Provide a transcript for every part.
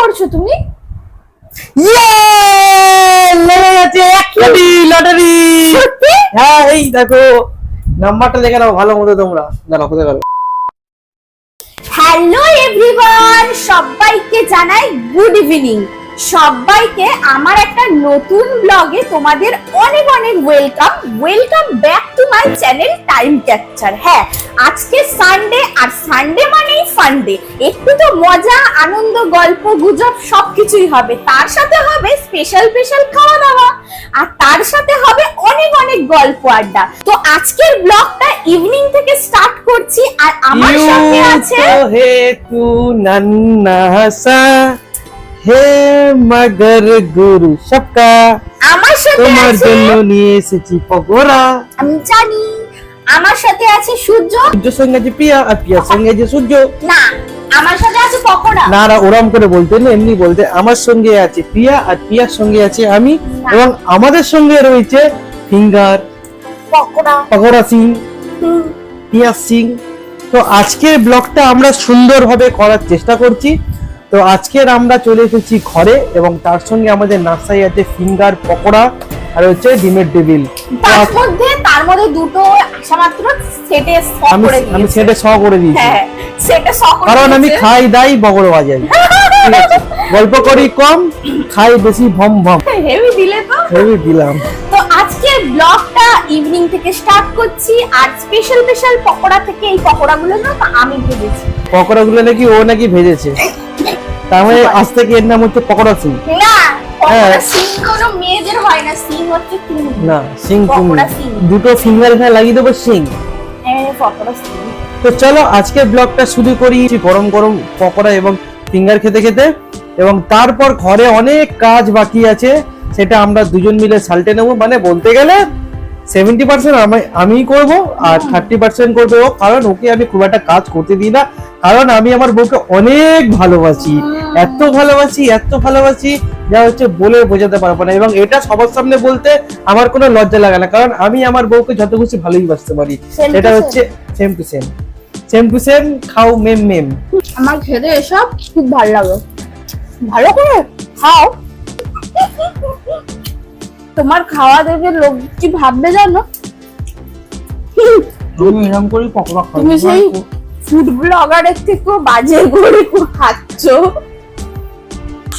করছ তুমি? ইয়ে লটারি হ্যাঁ এই দেখো নাম্বারটা দেখে নাও ভালো মতো তোমরা। দাঁড়াও কোথায় গেল? হ্যালো এভরিওয়ান সবাইকে জানাই গুড ইভিনিং সবাইকে আমার একটা নতুন ব্লগে তোমাদের অনেক অনেক welcome welcome back to my channel time capture হ্যাঁ আজকে সানডে আর সানডে মানেই ফান্ডে একটু তো মজা আনন্দ গল্প গুজব সবকিছুই হবে। তার সাথে হবে স্পেশাল স্পেশাল খাওয়া দাওয়া আর তার সাথে হবে অনেক অনেক গল্প আড্ডা। তো আজকের ব্লগটা ইভিনিং থেকে স্টার্ট করছি আর আমার সাথে আছে হে তু নন্নাসা হে মগর গুরু সবকা আমার সাথে তোমার জন্য নিয়ে এসেছি পকোড়া। আমি জানি আমার সাথে আছে সূর্য। সূর্য সঙ্গে আছে পিয়া আর পিয়ার সঙ্গে আছে সূর্য। না আমার সাথে আছে পকোড়া। না না ওরম করে বলতে না এমনি বলতে আমার সঙ্গে আছে পিয়া আর পিয়ার সঙ্গে আছে আমি এবং আমাদের সঙ্গে রয়েছে ফিঙ্গার পকোড়া। পকোড়া সিং পিয়া সিং। তো আজকের ব্লগটা আমরা সুন্দরভাবে করার চেষ্টা করছি। তো আজকের আমরা চলে এসেছি ঘরে এবং তার সঙ্গে আমাদের নাস্তায় আছে ফিঙ্গার পকোড়া আর হচ্ছে ডিমের টেবিল। তার মধ্যে তার মধ্যে দুটো আসা মাত্র সেটে স আমি সেটা শ করে দিয়েছি। হ্যাঁ সেটে স করে কারণ আমি খাই দাই বগর বাজাই। গল্প করি কম খাই বেশি ভম ভম। হেভি দিলে তো। ভেবে দিলাম। তো আজকের ব্লগটা ইভিনিং থেকে স্টার্ট করছি আর স্পেশাল স্পেশাল পকোড়া থেকে এই পকোড়াগুলো না আমি ভেজেছি। পকোড়া গুলো নাকি ও নাকি ভেজেছে। তার মানে আজ থেকে এর নাম হচ্ছে পকোড়া সিং। না হ্যাঁ। হয় না সিং তুমি। দুটো ফিঙ্গার এখানে লাগিয়ে দেবো সিং। হ্যাঁ সিং। তো চলো আজকের ব্লগটা শুরু করি গরম গরম পকোড়া এবং ফিঙ্গার খেতে খেতে। এবং তারপর ঘরে অনেক কাজ বাকি আছে সেটা আমরা দুজন মিলে সালটে নেব। মানে বলতে গেলে সেভেন্টি পার্সেন্ট আমি করব আর থার্টি পার্সেন্ট করবে ও। কারণ ওকে আমি খুব একটা কাজ করতে দিই না। কারণ আমি আমার বউকে অনেক ভালোবাসি। এত ভালোবাসি এত ভালোবাসি যা হচ্ছে বলে বোঝাতে পারব না। এবং এটা সবার সামনে বলতে আমার কোনো লজ্জা লাগে না। কারণ আমি আমার বউকে যত খুশি ভালোই বাসতে পারি। এটা হচ্ছে same to same same to same খাও মেম মেম আমার খেতে এসব খুব ভালো লাগে। ভালো করে খাও। তোমার খাওয়া দেখে লোক কি ভাববে জানো? আমি এরকম করি পকোড়া খাই। তুমি সেই ফুড ব্লগারের থেকেও বাজে করে খাচ্ছ।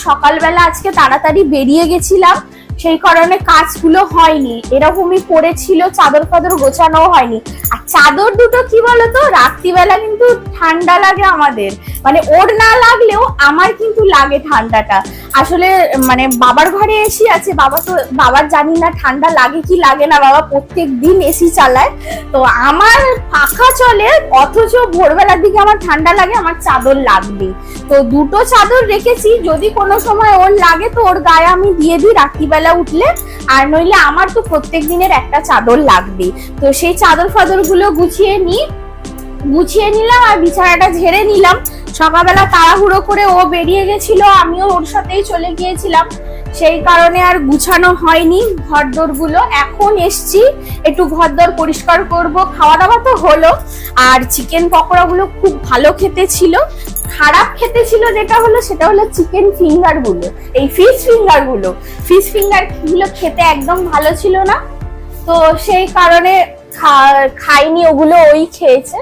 সকালবেলা আজকে তাড়াতাড়ি বেরিয়ে গেছিলাম, সেই কারণে কাজগুলো হয়নি। এরকমই পড়েছিল, চাদর ফাদর গোছানো হয়নি। আর চাদর দুটো কি বলতো? রাত্রিবেলা কিন্তু ঠান্ডা লাগে আমাদের। মানে ওর না লাগলেও আমার কিন্তু লাগে ঠান্ডাটা। আসলে মানে বাবার ঘরে এসি আছে, বাবা তো, বাবার জানি না ঠান্ডা লাগে কি লাগে না, বাবা প্রত্যেক দিন এসি চালায়। তো আমার পাখা চলে, অথচ ভোরবেলার দিকে আমার ঠান্ডা লাগে, আমার চাদর লাগবে। তো দুটো চাদর রেখেছি, যদি কোনো সময় ওর লাগে তো ওর গায়ে আমি দিয়ে দিই রাত্রিবেলা উঠলে, আর নইলে আমার তো প্রত্যেক দিনের একটা চাদর লাগবে। তো সেই চাদর ফাদরগুলো গুছিয়ে নিই, গুছিয়ে নিলাম আর বিছানাটা ঝেড়ে নিলাম। সকালবেলা তাড়াহুড়ো করে ও বেরিয়ে গেছিল, আমিও ওর সাথেই চলে গিয়েছিলাম। সেই কারণে আর গুছানো হয়নি ঘরদোরগুলো এখন এসছি, একটু ঘরদোর পরিষ্কার করব। খাওয়া দাওয়া তো হলো, আর চিকেন পকোড়া গুলো খুব ভালো খেতে ছিল। খারাপ খেতে ছিল যেটা হলো, সেটা হলো চিকেন ফিঙ্গারগুলো, এই ফিশ ফিঙ্গারগুলো। ফিশ ফিঙ্গারগুলো খেতে একদম ভালো ছিল না। তো সেই কারণে খাইনি, ওগুলো ওই খেয়েছে।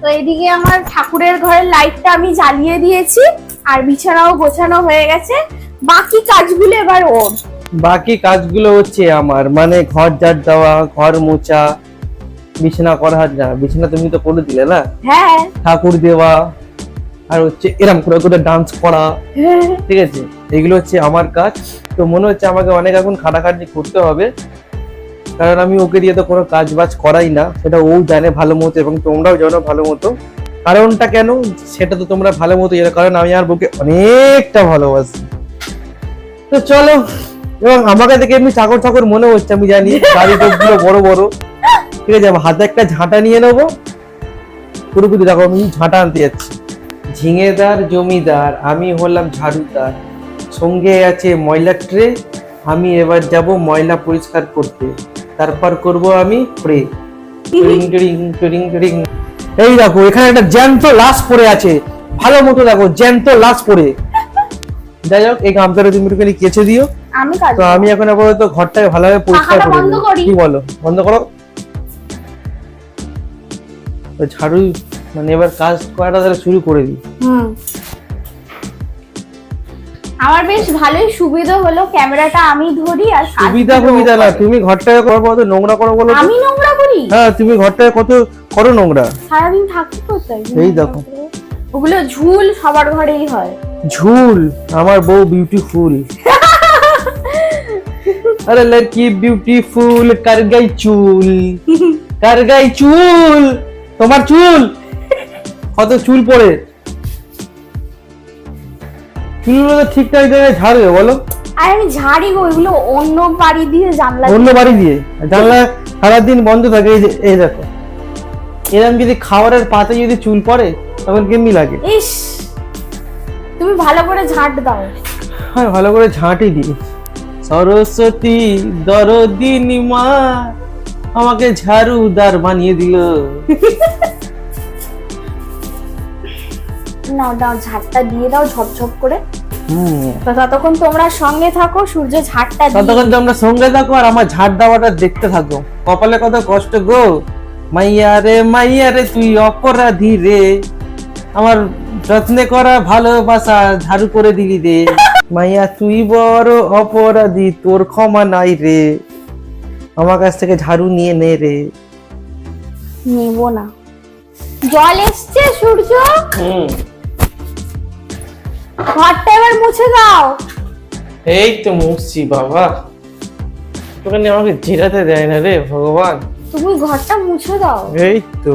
তো এদিকে আমার ঠাকুরের ঘরের লাইটটা আমি জ্বালিয়ে দিয়েছি আর বিছানাও গোছানো হয়ে গেছে। বাকি কাজগুলো এবার ওর। বাকি কাজগুলো হচ্ছে আমার মানে ঘর ঝাড় দেওয়া ঘর মোছা বিছানা করা না বিছানা তুমি তো করে দিলে না? হ্যাঁ। ঠাকুর দেওয়া আর হচ্ছে এরম করে করে ডান্স করা ঠিক আছে? এগুলো হচ্ছে আমার কাজ। তো মনে হচ্ছে আমাকে অনেক এখন খাটাখাটি করতে হবে। কারণ আমি ওকে দিয়ে তো কোনো কাজ বাজ করাই না সেটা ও জানে ভালো মতো এবং তোমরাও জানো ভালো মতো। কারণটা কেন? সেটা তো তোমরা ভালো মতো জানো কারণ আমি আর বউকে অনেকটা ভালোবাসি। তো চলো এবং আমাকে দেখে এমনি চাকর চাকর মনে হচ্ছে আমি জানি গাড়ি গুলো বড় বড়। ঠিক আছে হাতে একটা ঝাঁটা নিয়ে নেব। পুরোপুরি দেখো আমি ঝাঁটা আনতে যাচ্ছি। ঝিঙেদার জমিদার আমি হলাম ঝাড়ুদার। সঙ্গে আছে ময়লা ট্রে আমি এবার যাব ময়লা পরিষ্কার করতে। তারপর করব আমি প্রে এই দেখো এখানে একটা জ্যান্ত লাশ পড়ে আছে। ভালো মতো দেখো জ্যান্ত লাশ পড়ে। যাই হোক এই গামছাটা তুমি একটুখানি কেচে দিও। আমি কাজ তো আমি এখন আপাতত ঘরটাকে ভালোভাবে পরিষ্কার করে কি বলো? বন্ধ করো। ঝাড়ু মানে এবার কাজ করাটা তাহলে শুরু করে দিই। হুম। আমার বেশ ভালোই সুবিধা হলো ক্যামেরাটা আমি ধরি আর সুবিধা সুবিধা না তুমি ঘরটাকে করার পর নোংরা করো বলো আমি নোংরা করি? হ্যাঁ তুমি ঘরটাকে কত করো নোংরা। সারাদিন থাকি কোথায় এই দেখো। ওগুলো ঝুল সবার ঘরেই হয়। ঝুল আমার বউ বিউটিফুল আরে লড়কি বিউটিফুল কার গাই চুল? কার গাই চুল? তোমার চুল? কত চুল পড়ে? চুলগুলো তো ঠিকঠাক জায়গায় ঝাড়বে বলো। আর আমি ঝাড়ি গো ওইগুলো অন্য বাড়ি দিয়ে জানলা অন্য বাড়ি দিয়ে? জানলা সারাদিন বন্ধ থাকে এই যে এই দেখো। এরকম যদি খাবারের পাতে যদি চুল পড়ে তখন কেমনি লাগে? ইস তুমি ভালো করে ঝাঁট দাও। হ্যাঁ ভালো করে ঝাঁটি দিই। সরস্বতী দরদিনী মা আমাকে ঝাড়ুদার বানিয়ে দিল। নাও দাও ঝাড়টা দিয়ে দাও ঝপঝপ করে। তো ততক্ষণ তোমরা সঙ্গে থাকো সূর্য ঝাড়টা ততক্ষণ তোমরা সঙ্গে থাকো আর আমার ঝাড় দেওয়াটা দেখতে থাকো। কপালে কত কষ্ট গো। মাইয়া রে মাইয়া রে তুই অপরাধী রে। আমার যত্নে করা ভালোবাসা ঝাড়ু করে দিলি রে। মাইয়া তুই বড় অপরাধী তোর ক্ষমা নাই রে। আমার কাছ থেকে ঝাড়ু নিয়ে নে রে। নেব না। জল এসছে সূর্য। হুম। ঘরটা এবার মুছে দাও। এই তো মুছছি বাবা। তোকে নিয়ে আমাকে জিরাতে দেয় না রে ভগবান। তুমি ঘরটা মুছে দাও। এই তো।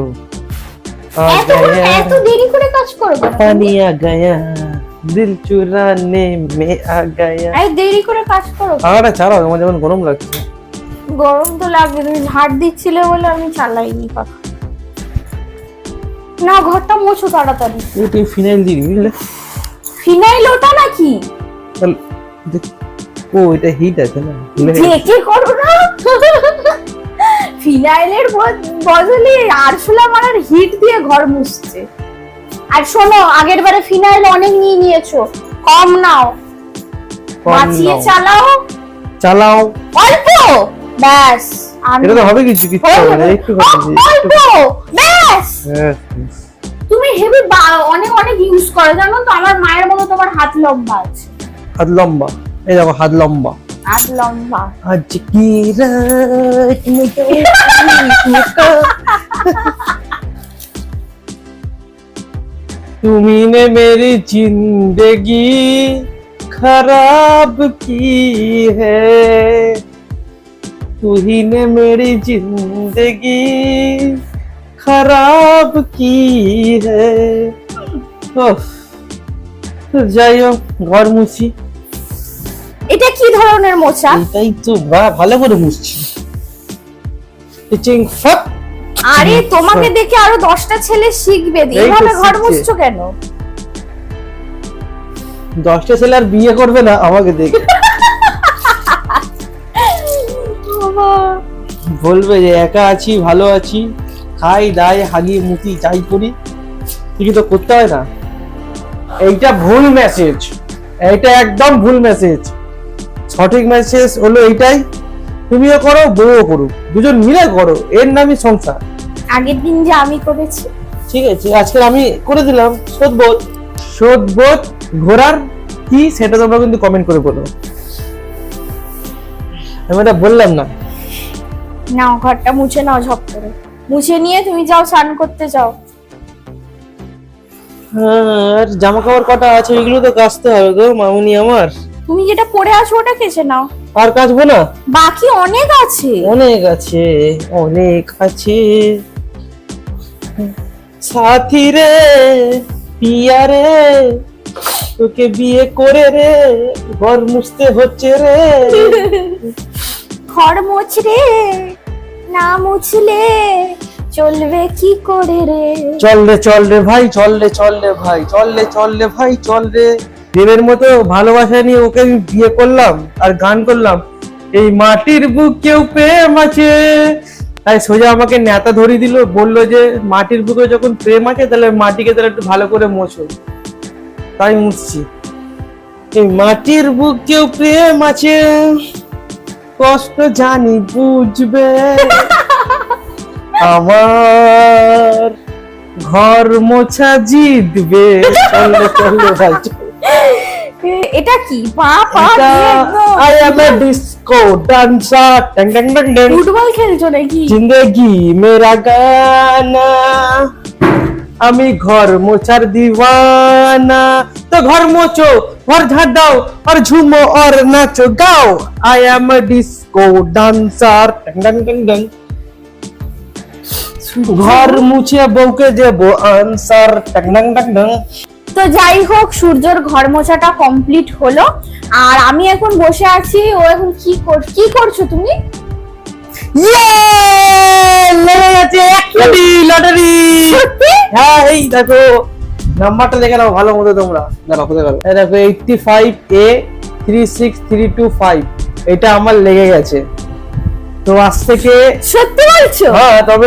এত দেরি করে কাজ গায়া দিল চুরানে মে আ গায়া। আই দেরি করে কাজ করো। আড়া ছাড়ো তোমার গরম লাগছে। গরম তো লাগবে তুমি ঝাড় দিচ্ছিলে বলে আমি চালাইনি পাখা। না ঘরটা মোছো তাড়াতাড়ি। তুই ফিনাইল দিবি বুঝলে ফিনাইল ওটা নাকি? ও এটা হিট আছে না? দেখে করো না? ফিনাইলের বদলে আরশোলা মারার হিট দিয়ে ঘর মুছছে। আর শোনো আগের বারে ফিনাইল অনেক নিয়ে নিয়েছো। কম নাও। বাঁচিয়ে চালাও। চালাও। অল্প? ব্যাস এটা তো হবে কিছু কিছু। একটু ব্যাস! হ্যাঁ, হেভি অনেক অনেক ইউজ করো জানো তো আমার মায়ের মতো তোমার হাত লম্বা আছে হাত লম্বা এই দেখো হাত লম্বা হাত লম্বা आज की रात में तो तुम्ही ने मेरी जिंदगी खराब की है तू ही ने मेरी जिंदगी খারাপ কি है যাই হোক ঘর মুছি। এটা কি ধরনের মোছা এটাই তো বা ভালো করে মুছছি। আরে তোমাকে দেখে আরও দশটা ছেলে শিখবে এইভাবে ঘর মুছছো কেন? দশটা ছেলে আর বিয়ে করবে না আমাকে দেখে। বলবে যে একা আছি ভালো আছি। খাই দাই হাগি মুতি যাই করি কিছু তো করতে হয় না। এইটা ভুল মেসেজ এইটা একদম ভুল মেসেজ সঠিক মেসেজ হলো এইটাই। তুমিও করো বউও করুক। দুজন মিলে করো এর নামই সংসার। আগের দিন যে আমি করেছি। ঠিক আছে আজকে আমি করে দিলাম। সোদবোধ সোদবোধ ঘোরার কি সেটা তোমরা কিন্তু কমেন্ট করে বলো। আমি এটা বললাম না। নাও ঘরটা মুছে নাও ঝপ করে। মুছে নিয়ে তুমি যাও স্নান করতে যাও। আর জামা কাপড় কটা আছে এগুলো তো কাচতে হবে গো মামুনি আমার। তুমি যেটা পরে আছো ওটা কেচে নাও। আর কাচবো না? বাকি অনেক আছে। অনেক আছে অনেক আছে। সাথী রে পিয়া রে তোকে বিয়ে করে রে ঘর মুছতে হচ্ছে রে। ঘর মোছ রে না মুছলে চলবে কি করে রে? চল রে চল রে ভাই, চল রে চল রে ভাই, চল রে চল রে ভাই, চল রে। দেবের মতো ভালোবাসা নিয়ে ওকে আমি বিয়ে করলাম আর গান করলাম। এই মাটির বুক কেউ প্রেম আছে। তাই সোজা আমাকে নেতা ধরিয়ে দিল, বলল যে মাটির বুকে যখন প্রেম আছে, তাহলে মাটিকে তাহলে একটু ভালো করে মোছো। তাই মুছছি। এই মাটির বুক কেউ প্রেম আছে। কষ্ট জানি বুঝবে। আমার ঘর মোছা জিতবে। চলো চলো ভাই এটা কি? পা পা I am a disco dancer ট্যাং ট্যাং ট্যাং ট্যাং। ফুটবল খেলছো নাকি? জিন্দেগি মেরা গানা। আমি ঘর মোছার দিওয়ানা। তো ঘর মোচো ঝাড় দাও আর ঝুমো আর নাচো গাও I am a disco dancer ট্যাং ট্যাং ট্যাং ঘর মুছে বউকে দেবো আনসার ট্যাং ট্যাং তো যাই হোক সূর্যর ঘর মোছাটা কমপ্লিট হলো। আর আমি এখন বসে আছি ও এখন কি কর কি করছ তুমি? ইয়ে লেগে গেছে এক কোটি লটারি। হ্যাঁ এই দেখো। নাম্বারটা দেখে নাও ভালো মতো তোমরা। দাঁড়াও কোথায় গেল এই দেখো eighty five A three six three two five এটা আমার লেগে গেছে। তো আজ থেকে সত্যি বলছো? হ্যাঁ তবে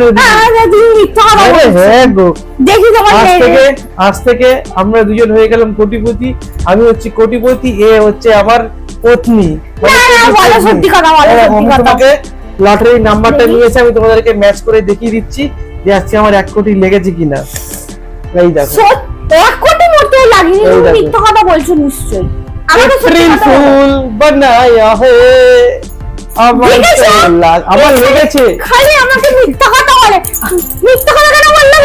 কথা বলছো। হ্যাঁ দেখি তোমার আজ থেকে আজ থেকে আমরা দুজন হয়ে গেলাম কোটিপতি। আমি হচ্ছি কোটিপতি এ হচ্ছে আমার পত্নী। মানে সত্যি কথা, বলো হ্যাঁ, সত্যি কথা। তোমাকে লটারির নাম্বারটা দেখি। নিয়েছে আমি তোমাদেরকে ম্যাচ করে দেখিয়ে দিচ্ছি যে আজকে আমার এক কোটি লেগেছে কিনা। এই দেখো। সত্যি এক কোটি মিথ্যা কথা বলছো নিশ্চয়ই। ফুল বানায়া হে। আমার লেগেছে? তো আমার লেগেছে। খালি আমাকে মিথ্যা কথা বলে। মিথ্যা কথা কেন বললে?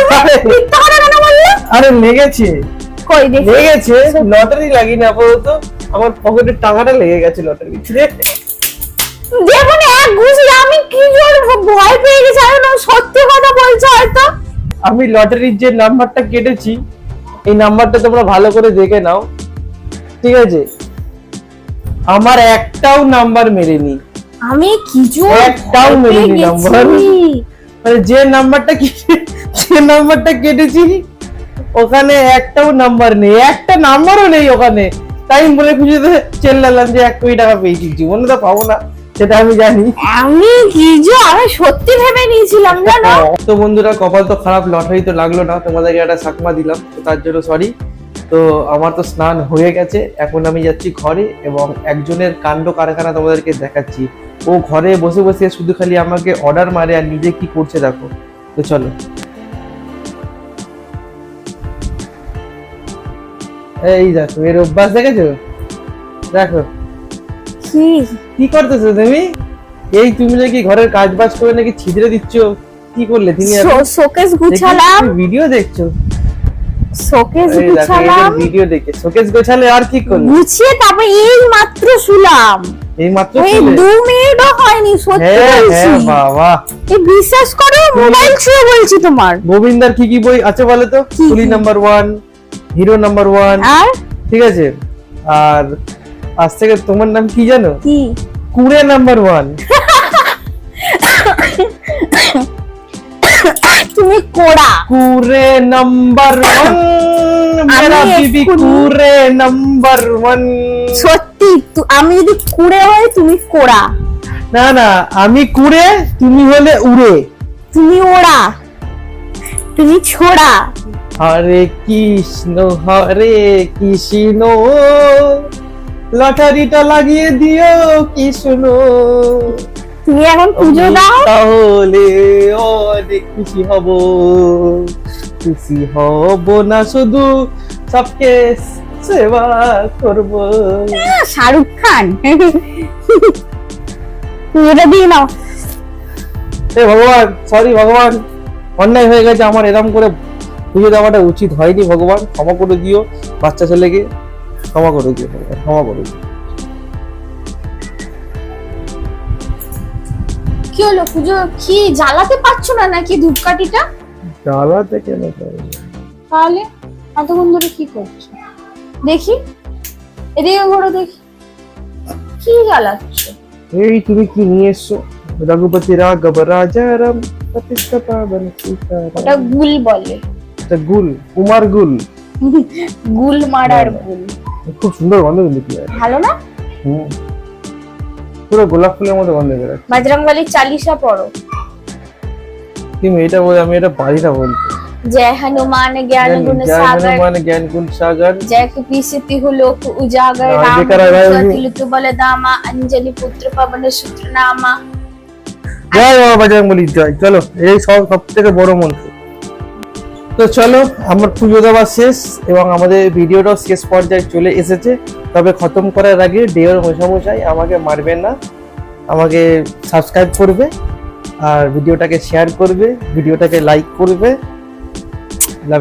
মিথ্যা কথা কেন বললে? আরে লেগেছে। কই দেখি। লেগেছে। লটারি লাগিনি আপাতত আমার পকেটের টাকাটা লেগে গেছে লটারি যেমন এক ঘুষি আমি কি জোর ভয় পেয়ে গেছি? আমি সত্যি কথা বলছো হয়তো। আমি লটারির যে নাম্বারটা কেটেছি এই নাম্বারটা তোমরা ভালো করে দেখে নাও। ঠিক আছে? আমার একটাও নাম্বার মেরেনি আমি কি জোর একটাও মেরেনি নাম্বার। মানে যে নাম্বারটা কেটে যে নাম্বারটা কেটেছি ওখানে একটাও নাম্বার নেই। একটা নাম্বারও নেই ওখানে। তাই আমি বলে খুঁজে চেল্লালাম যে এক কোটি টাকা পেয়েছি। জীবনে তো পাবো না। সেটা আমি জানি। আমি কি জো আমি সত্যি ভেবে নিয়েছিলাম জানো? তো বন্ধুরা কপাল তো খারাপ লটারি তো লাগল না তোমাদেরকে একটা সাকমা দিলাম তো তার জন্য সরি তো আমার তো স্নান হয়ে গেছে এখন আমি যাচ্ছি ঘরে এবং একজনের কাণ্ড কারখানা তোমাদেরকে দেখাচ্ছি। ও ঘরে বসে বসে শুধু খালি আমাকে অর্ডার মারে আর নিজে কি করছে দেখো। তো চলো। এই দেখো এর অভ্যাস দেখেছ? দেখো। কি কি করতেছো তুমি? এই তুমি নাকি ঘরের কাজ বাজ করে নাকি ছিদ্রে দিচ্ছ? কি করলে তুমি শোকেস গুছালাম। ভিডিও দেখছ? শোকেস গুছালাম। ভিডিও দেখে। শোকেস গোছালে আর কি করলে? গুছিয়ে তারপর এই মাত্র শুলাম এই মাত্র এই মিনিটও হয়নি সত্যি হ্যাঁ বলছি। হ্যাঁ বাবা। এই বিশ্বাস করো মোবাইল ছুঁয়ে বলছি তোমার। গোবিন্দার কি কি বই আছে বলে তো? Coolie number one hero number one আর? ঠিক আছে? আর আজ থেকে তোমার নাম কি জানো? কি? কুড়ে নাম্বার ওয়ান। তুমি কোড়া। কুরে নাম্বার ওয়ান। মেরা বিবি কুরে নাম্বার ওয়ান। সত্যি আমি যদি কুড়ে হই তুমি কোড়া। না না আমি কুড়ে তুমি হলে উড়ে। তুমি ওড়া। তুমি ছোড়া। হরে কৃষ্ণ হরে কৃষ্ণ। লটারিটা লাগিয়ে দিও কৃষ্ণ তুমি এখন পুজো দাও। তাহলে অনেক খুশি হব। খুশি হব না শুধু সবকে সেবা করব। শাহরুখ খান। পুজোটা দিয়ে নাও। এ ভগবান সরি ভগবান অন্যায় হয়ে গেছে আমার এরকম করে পুজো দেওয়াটা উচিত হয়নি ভগবান ক্ষমা করে দিও বাচ্চা ছেলেকে। ক্ষমা করে দিও ক্ষমা করে দিও কি হলো পুজো? কি জ্বালাতে পারছ না নাকি ধূপকাঠিটা? জ্বালাতে কেন পারবে? তাহলে এতক্ষণ ধরে কি করছ? দেখি এদিকে ঘোরো দেখি। কি জ্বালাচ্ছ? এই তুমি কি নিয়ে এসছো? রঘুপতি রাঘব রাজা রাম ওটা গুল বলে। এটা গুল কুমার গুল। গুল মারার গুল। খুব সুন্দর গন্ধ কিন্তু কি আর। ভালো না হুম। পুরো গোলাপ ফুলের মতো গন্ধ বেরোয় বজরংবলী চালিশা পড়ো তুমি এটা বলে আমি এটা পারি না বলতে जय हनुमान ज्ञान गुण जय सागर हनुमान ज्ञान गुण सागर जय कपीसति हो लोक उजागर हाँ, राम लेकर आ रहा है अभी। तुलित बलदामा अंजलि पुत्र पवन सूत्र नामा জয় বাবা বজরং বলি জয় চলো এই সব সব থেকে বড় মন্ত্র তো চলো, আমার পুজো দেওয়া শেষ এবং আমাদের ভিডিওটাও শেষ পর্যায়ে চলে এসেছে। তবে খতম করার আগে ডেওর মশামশাই আমাকে মারবে না, আমাকে সাবস্ক্রাইব করবে আর ভিডিওটাকে শেয়ার করবে, ভিডিওটাকে লাইক করবে। Love you